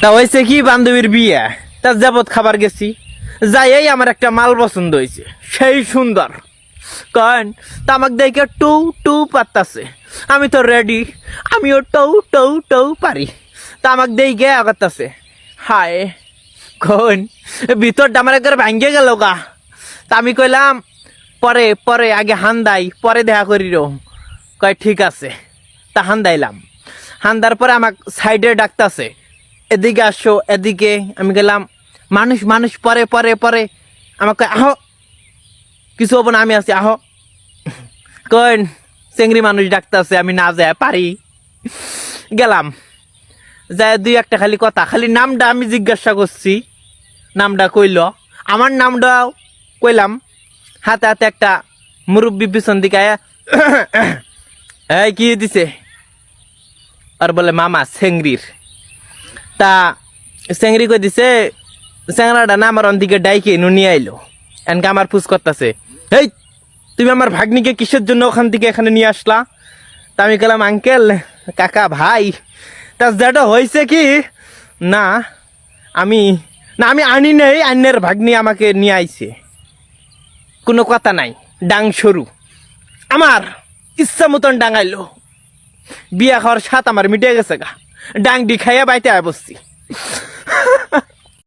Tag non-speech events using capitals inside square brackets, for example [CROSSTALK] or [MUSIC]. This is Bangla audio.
তা হয়েছে কি, বান্ধবীর বিয়ে। তা যাবত খাবার গেছি। যাইয়াই আমার একটা মাল পছন্দ হয়েছে। সেই সুন্দর। কন তা আমাকে দেখে টু টু পাত্তাছে আমি তো রেডি আমিও টৌ টৌ টৌ পারি। তা আমাকে দেখে আগাতাছে। হায় কোন ভিতরটা আমার একবার ভাঙ্গে গেল গা। তা আমি কইলাম, পরে পরে, আগে হান্দাই, পরে দেখা করি রো। কয়, ঠিক আছে। তা হান্দাইলাম। হান্দার পরে আমাকে সাইডে ডাকতাছে। এদিকে আসো, এদিকে। আমি গেলাম, মানুষ মানুষ, পরে পরে পরে। আমাকে, আহ। কিছু হব না, আমি আছি, আহ। কন চেংড়ি মানুষ ডাকতাছে, আমি না যায়, পারি। গেলাম। যায় দুই একটা খালি কথা, খালি নামটা আমি জিজ্ঞাসা করছি। নামটা কইল। আমার নামটাও কইলাম। হাতে হাতে একটা মুরব্বী পিছন দিকে [COUGHS] এই কি দিছে? আর বলে, মামা সেংরির তা সেংরি কই দিছে স্যাংরাটা না আমার অন্দিকে ডাইকে নু নিয়ে আইলো। এনকে আমার ফুস করতেছে। হেই, তুমি আমার ভাগ্নিকে কিসের জন্য ওখান থেকে এখানে নিয়ে আসলা? তা আমি গেলাম আঙ্কেল, কাকা, ভাই, তা যেটা হয়েছে কি, না, আমি না, আমি আনি নেই অন্যের ভাগ্নি আমাকে নিয়ে আইছে। কোনো কথা নাই, ডাং সরু। আমার ইচ্ছা মতন ডাঙাইলো। বিয়া খাওয়ার সাথ আমার মিটে গেছে গা। ডাং খাইয়া বাইতে আয় বসছি।